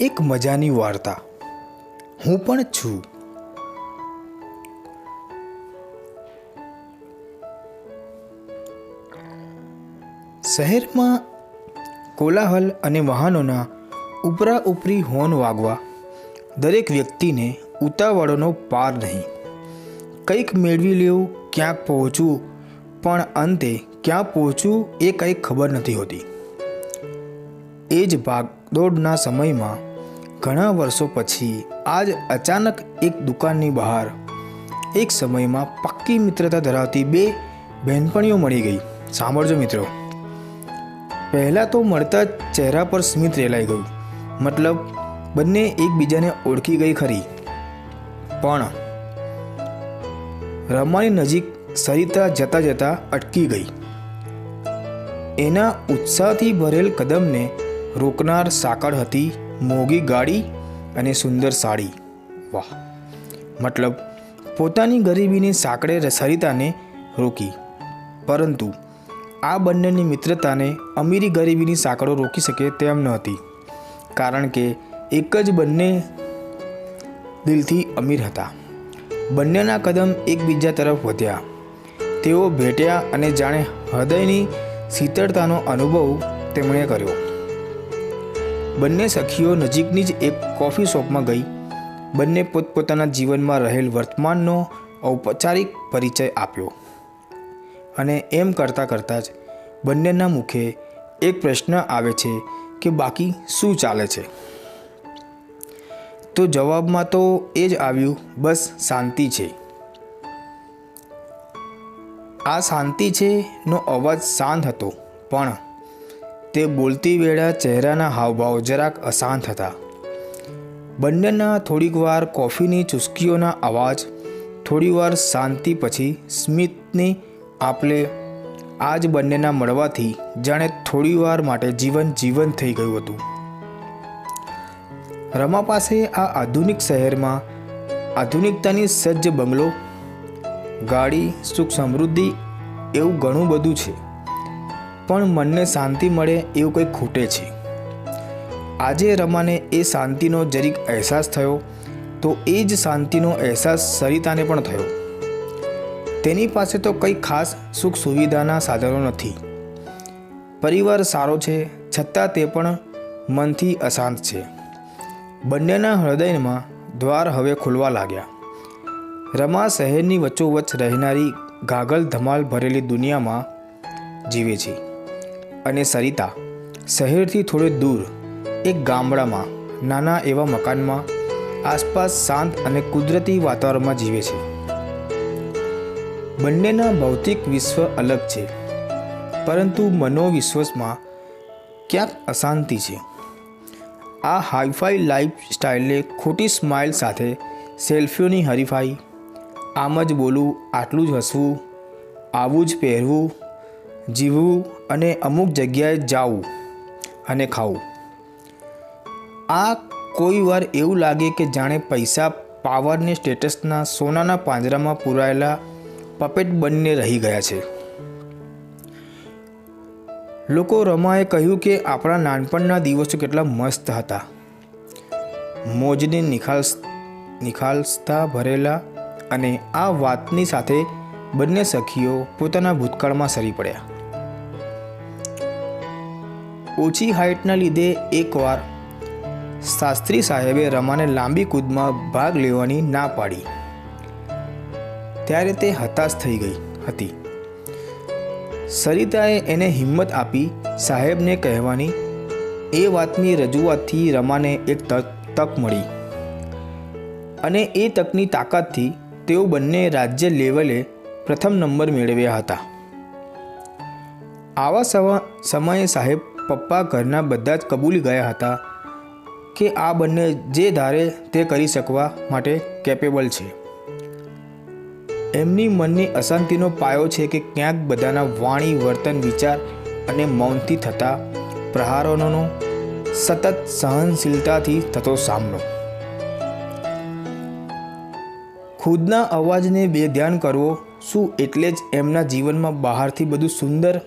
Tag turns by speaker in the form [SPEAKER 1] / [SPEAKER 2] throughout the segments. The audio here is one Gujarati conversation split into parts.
[SPEAKER 1] એક મજાની વાર્તા. હું પણ છું. શહેરમાં કોલાહલ અને વાહનોના ઉપરા ઉપરી હોર્ન વાગવા દરેક વ્યક્તિને ઉતાવળોનો પાર નહીં. કંઈક મેળવી લેવું, ક્યાંક પહોંચવું, પણ અંતે ક્યાં પહોંચવું એ કંઈ ખબર નથી હોતી. એ જ ભાગદોડના સમયમાં ઘણા વર્ષો પછી આજ અચાનક એક દુકાનની બહાર એક સમયમાં પાક્કી મિત્રતા ધરાવતી બે બહેનપણીઓ મળી ગઈ. સાંભળજો મિત્રો. પહેલાં તો મળતા જ ચહેરા પર સ્મિત રેલાઈ ગયું. મતલબ બંને એકબીજાને ઓળખી ગઈ ખરી. પણ રમાની નજીક સરિતા જતા જતા અટકી ગઈ. એના ઉત્સાહથી ભરેલ કદમને રોકનાર સાંકળ હતી મોંઘી ગાડી અને સુંદર સાડી. વાહ. મતલબ, પોતાની ગરીબીની સાંકળે સરિતાને રોકી. પરંતુ, આ બંનેની મિત્રતાને અમીરી ગરીબીની સાંકળો રોકી શકે તેમ ન હતી. કારણ કે, એક જ બંને દિલથી અમીર હતા. બંનેના કદમ એકબીજા તરફ વધ્યા. તેઓ ભેટ્યા અને જાણે હૃદયની શીતળતાનો અનુભવ તેમણે કર્યો. બંને સખીઓ નજીકની જ એક કોફી શોપમાં ગઈ. બંને પોતપોતાના જીવનમાં રહેલ વર્તમાનનો ઔપચારિક પરિચય આપ્યો. અને એમ કરતાં કરતાં જ બંનેના મુખે એક પ્રશ્ન આવે છે કે બાકી શું ચાલે છે? તો જવાબમાં તો એ જ આવ્યું, બસ શાંતિ છે. આ શાંતિ છે નો અવાજ શાંત હતો, પણ તે બોલતી વેળા ચહેરાના હાવભાવ જરાક અશાંત હતા. બંનેના થોડીક વાર કોફીની ચુસ્કીઓના અવાજ, થોડીવાર શાંતિ પછી સ્મિતની આપલે આજ બંનેના મળવાથી જાણે થોડીવાર માટે જીવન જીવન થઈ ગયું હતું. રમા પાસે આ આધુનિક શહેરમાં આધુનિકતાની સજ્જ બંગલો, ગાડી, સુખ સમૃદ્ધિ એવું ઘણું બધું છે. પણ મનને શાંતિ મળે એવું કંઈ ખૂટે છે. આજે રમાને એ શાંતિનો જરીક અહેસાસ થયો, તો એ જ શાંતિનો અહેસાસ સરિતાને પણ થયો. તેની પાસે તો કંઈ ખાસ સુખ સુવિધાના સાધનો નથી. પરિવાર સારો છે, છતાં તે પણ મનથી અશાંત છે. બંનેના હૃદયમાં દ્વાર હવે ખુલવા લાગ્યા. રમા શહેરની વચ્ચોવચ્ચ રહેનારી ગાગલ ધમાલ ભરેલી દુનિયામાં જીવે છે. અને સરિતા શહેરથી થોડે દૂર, એક ગામડામાં, નાના એવા મકાનમાં, આસપાસ શાંત અને કુદરતી વાતાવરણમાં જીવે છે. બંનેના ભૌતિક વિશ્વ અલગ છે, પરંતુ મનોવિશ્વમાં ક્યાંક અશાંતિ છે. આ હાઈફાઈ લાઈફ સ્ટાઇલને ખોટી સ્માઇલ સાથે સેલ્ફીઓની હરીફાઈ, આમ જ બોલવું, આટલું જ હસવું, આવું જ પહેરવું જીવવું અને અમુક જગ્યાએ જાવું અને ખાવું. આ કોઈ વાર એવું લાગે કે જાણે પૈસા પાવરને સ્ટેટસના સોનાના પાંજરામાં પૂરાયેલા પપેટ બનીને રહી ગયા છે. લોકો રમાએ કહ્યું કે આપણા નાનપણના દિવસો કેટલા મસ્ત હતા. મોજની નિખાલસ નિખાલસતા ભરેલા અને આ વાતની સાથે બંને સખીઓ પોતાના ભૂતકાળમાં સરી પડ્યા. ઓછી હાઇટના લીધે એકવાર શાસ્ત્રી સાહેબે રમાને લાંબી કૂદમાં ભાગ લેવાની ના પાડી. ત્યારે તે હતાશ થઈ ગઈ હતી. સરિતાએ એને હિંમત આપી સાહેબને કહેવાની એ વાતની રજૂઆતથી રમાને એક તક તક મળી. અને એ તકની તાકાતથી તેઓ બંને રાજ્ય લેવલે પ્રથમ નંબર મેળવ્યા હતા. આવા સમયે સાહેબ પપ્પા ઘરના બધા જ કબૂલી ગયા હતા કે આ બંને જે ધારે તે કરી શકવા માટે કેપેબલ છે. એમની મનની અશાંતિનો પાયો છે કે ક્યાંક બધાના વાણી, વર્તન, વિચાર અને મૌનથી થતા પ્રહારોનો સતત સહનશીલતાથી થતો સામનો. ખુદના અવાજને બેધ્યાન કરવો શું એટલે જ એમના જીવનમાં બહારથી બધું સુંદર,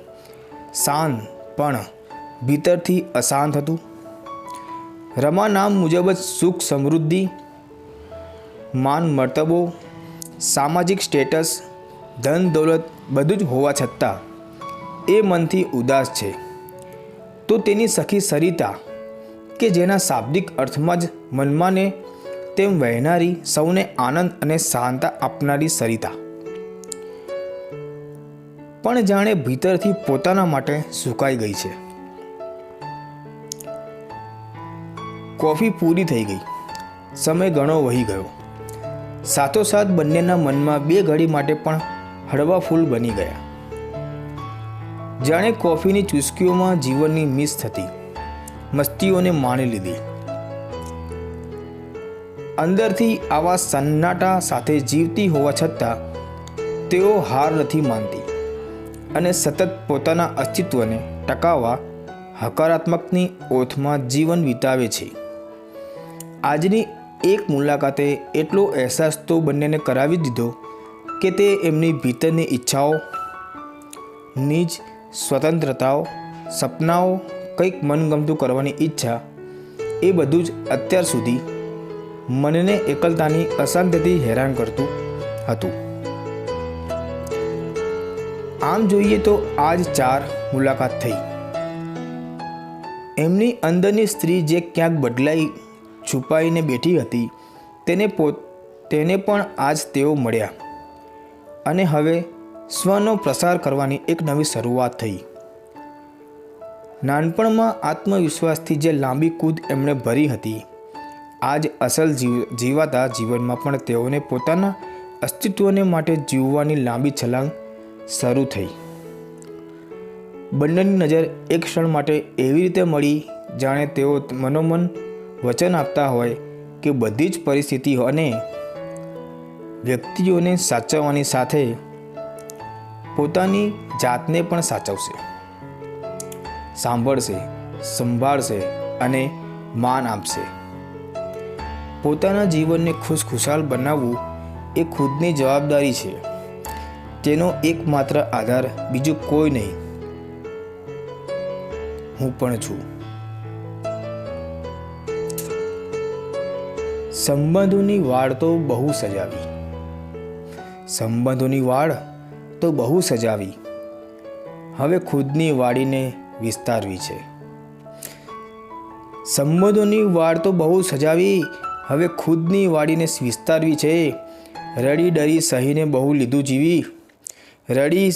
[SPEAKER 1] શાંત પણ ભીતરથી અશાંત હતું. રમા નામ મુજબ જ સુખ સમૃદ્ધિ, માન મર્તબો, સામાજિક સ્ટેટસ, ધન દોલત બધું જ હોવા છતાં એ મનથી ઉદાસ છે. તો તેની સખી સરિતા કે જેના શાબ્દિક અર્થમાં જ મનમાંને તેમ વહેનારી સૌને આનંદ અને શાંતા આપનારી સરિતા. પણ જાણે ભીતરથી પોતાના માટે સુકાઈ ગઈ છે. કોફી પૂરી થઈ ગઈ. સમય ઘણો વહી ગયો. સાથોસાથ બંનેના મનમાં બે ઘડી માટે પણ હળવા ફૂલ બની ગયા. જાણે કોફીની ચુસ્કીઓમાં જીવનની મિસ થતી. મસ્તીઓને માણી લીધી. અંદરથી આવા સન્નાટા સાથે જીવતી હોવા છતાં, તેઓ હાર નથી માનતી અને સતત પોતાના અસ્તિત્વને ટકાવવા હકારાત્મકની ઓથમાં જીવન વિતાવે છે. આજની એક મુલાકાતે એટલો અહેસાસ તો બંનેને કરાવી દીધો કે તે એમની ભીતરની ઈચ્છાઓ નિજ સ્વતંત્રતાઓ, સપનાઓ, કંઈક મનગમતું કરવાની ઈચ્છા, એ બધું જ અત્યાર સુધી મનને એકલતાની અશાંતિથી હેરાન કરતું હતું. આમ જોઈએ તો આજ ચાર મુલાકાત થઈ. એમની અંદરની સ્ત્રી જે ક્યાંક બદલાઈ છુપાઈને બેઠી હતી. તેને પો, તેને પણ આજ તેઓ મળ્યા. અને હવે સ્વનો પ્રસાર કરવાની એક નવી શરૂઆત થઈ. નાનપણમાં આત્મવિશ્વાસથી જે લાંબી કૂદ એમણે ભરી હતી, આજ અસલ જીવ, જીવાતા જીવનમાં પણ તેઓને પોતાના અસ્તિત્વને માટે જીવવાની લાંબી છલાંગ શરૂ થઈ. બંનેની નજર એક ક્ષણ માટે એવી રીતે મળી, જાણે તેઓ મનોમન વચન આપતા હોય કે બધી જ પરિસ્થિતિ અને વ્યક્તિઓને સાચવવાની સાથે પોતાની જાતને પણ સાચવશે. સાંભળશે, સંભાળશે અને માન આપશે. પોતાના જીવનને ખુશખુશાલ બનાવવું એ ખુદની જવાબદારી છે. તેનો એકમાત્ર આધાર બીજું કોઈ નહીં. હું પણ છું. સંબંધોની વાડ તો બહુ સજાવી. સંબંધોની વાડ તો બહુ સજાવી. હવે ખુદની વાડીને વિસ્તારવી છે. સંબંધોની વાડ તો બહુ સજાવી, હવે ખુદની વાડીને વિસ્તારવી છે. રડી ડરી સહીને બહુ લીધું જીવી. રડી